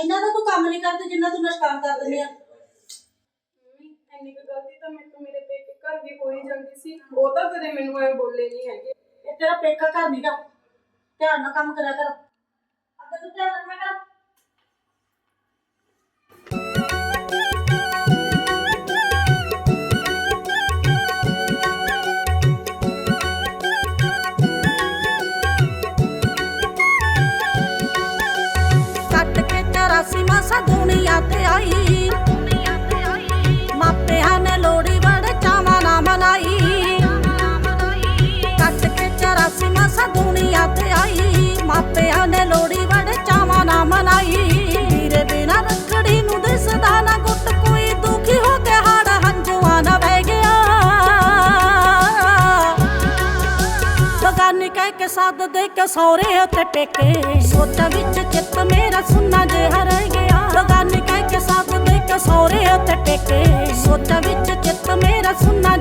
ਇੰਨਾ ਤਾਂ ਤੂੰ ਕੰਮ ਨਹੀਂ ਕਰਦੀ ਜਿੰਨਾ ਤੂੰ ਨੁਕਸਾਨ ਕਰ ਦਿੰਦੀ ਆ। ਮੰਮੀ ਇੰਨੀ ਕੁ ਗਲਤੀ ਤਾਂ ਮੇਰੇ ਤੋਂ ਮੇਰੇ ਪੇਕੇ ਘਰ ਵੀ ਹੋ ਹੀ ਜਾਂਦੀ ਸੀ। ਉਹ ਤਾਂ ਕਦੇ ਮੈਨੂੰ ਐ ਬੋਲੇ ਨਹੀਂ ਹੈਗੇ। ਇਹ ਤੇਰਾ ਪੇਕਾ ਘਰ ਨਹੀਂਗਾ ਧਿਆਨ ਨਾਲ ਕੰਮ ਕਰਿਆ ਕਰ। ਸੱਦ ਦੇ ਕੇ ਸੌਰੇ ਉੱਤੇ ਟੇਕੇ। ਸੋਚਾਂ ਵਿੱਚ ਚਿੱਤ ਮੇਰਾ ਸੁੰਨਾ ਜੇ ਹਰ ਗਿਆ। ਬਗਾਨੀ ਕਹਿ ਕੇ ਸੱਦ ਦੇ ਕੇ ਸੌਰੇ ਉੱਤੇ ਟੇਕੇ। ਸੋਚਾਂ ਵਿੱਚ ਚਿੱਤ ਮੇਰਾ ਸੁੰਨਾ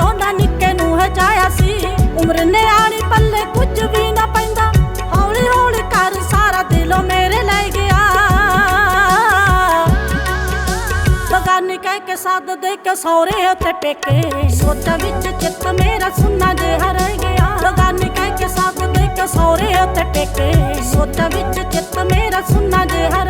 ਵੀ ਨਿੱਕੇ ਨੂੰ ਹਚਾਇਆ ਸੀ। ਉਮਰ ਨੇ ਪੱਲੇ ਕੁਝ ਵੀ ਨਾ ਪੈਂਦਾ। ਹੌਲੀ ਹੌਲੀ ਕਰ ਸਾਰਾ ਦਿਲੋਂ ਮੇਰੇ ਲੈ ਗਿਆ। ਬਗਾਨੀ ਕਹਿ ਕੇ ਸੱਦ ਦੇ ਕੇ ਸੌਰੇ ਉੱਤੇ ਪੇਕੇ ਸੋਚਾਂ ਵਿੱਚ ਚਿੱਤ ਮੇਰਾ ਸੁੰਨਾ ਜਿਹਾ ਰਹਿ ਗਿਆ। ਬਗਾਨੀ ਕਹਿ ਕੇ ਸੱਦ ਦੇ ਕੇ ਸੌਰੇ ਉੱਤੇ ਪੇਕੇ ਸੋਚਾਂ ਵਿੱਚ ਚਿੱਤ ਮੇਰਾ ਸੁੰਨਾ ਜਿਹਾ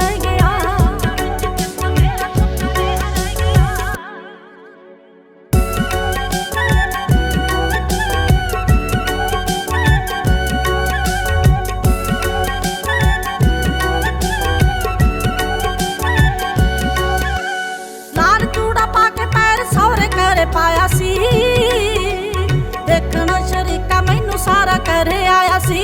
ਘਰੇ ਆਇਆ ਸੀ।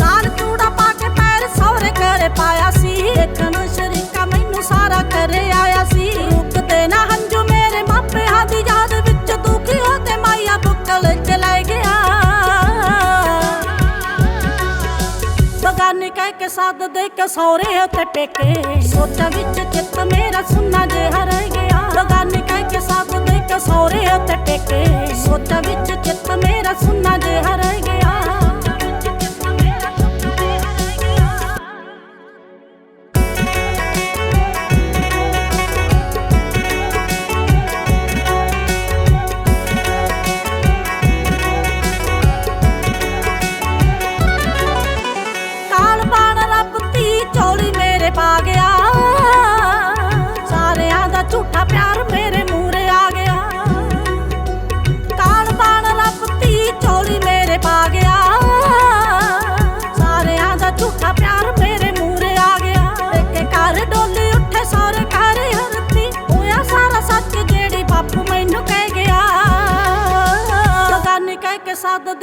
ਲਾਲ ਚੂੜਾ ਪਾ ਕੇ ਪੈਰ ਸੌਰੇ ਘਰੇ ਪਾਇਆ ਸੀ। ਦੇਖਣ ਸ਼ਰੀਕਾ ਮੈਨੂੰ ਸਾਰਾ ਘਰੇ ਆਇਆ ਸੀ। ਰੁਕਦੇ ਨਾ ਹੰਝੂ ਮੇਰੇ ਮਾਪਿਆਂ ਦੀ ਯਾਦ ਵਿੱਚ ਦੁਖੀ ਹੋ ਕੇ ਮਾਇਆ ਬੁੱਕਲ ਚ ਗਿਆ? ਬਗਾਨੀ ਕਹਿ ਕੇ ਸੱਦ ਦੇ ਕੇ ਸੌਰੇ ਉੱਤੇ ਟੇਕੇ ਸੋਚਾਂ ਵਿੱਚ ਚਿੱਤ ਮੇਰਾ ਸੁੰਨਾ ਜੇ ਹਰ ਗਿਆ। ਬਗਾਨੀ ਕਹਿ ਕੇ ਸੱਦ ਦੇ ਕੇ ਸੌਰੇ ਉੱਤੇ ਟੇਕੇ। ਸੋਚਾਂ ਵਿੱਚ ਚਿੱਤ ਮੇਰਾ ਸੁੰਨਾ ਜਿਹਾ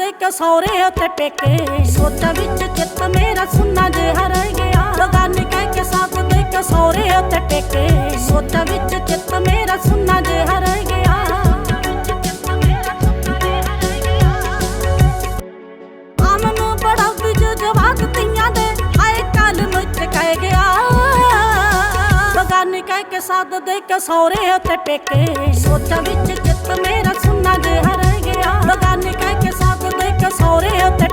ਦੇ ਕੇ ਉੱਤੇ ਟੇਕੇ। ਸੋਚਾਂ ਵਿੱਚ ਚਿੱਤ ਮੇਰਾ ਸੁੰਨਾ ਜੇ ਹਰ ਗਿਆ। ਬਗਾਨੀ ਕਹਿ ਕੇ ਸੱਦ ਦੇ ਕੇ ਸੌਰੇ ਉੱਤੇ ਟੇਕੇ। ਸੋਚਾਂ ਵਿੱਚ ਚਿੱਤ ਮੇਰਾ ਸੁੰਨਾ ਜਿਹਾ ਰਹਿ ਗਿਆ। ਅਮਨ ਬੜਾਉਦੀ ਜੋ ਜਵਾਕ ਤੀਆਂ ਦੇ। ਹਾਏ ਕੱਲ ਮੁੱਚ ਕਹਿ ਗਿਆ। ਬਗਾਨੀ ਕਹਿ ਕੇ ਸੱਦ ਦੇ ਕੇ ਸੌਰੇ ਉੱਤੇ ਟੇਕੇ। ਸੋਚਾਂ ਵਿੱਚ ਚਿੱਤ ਮੇਰਾ ਸੁੰਨਾ ਗਿਆ। ਰਹਿ amor eu te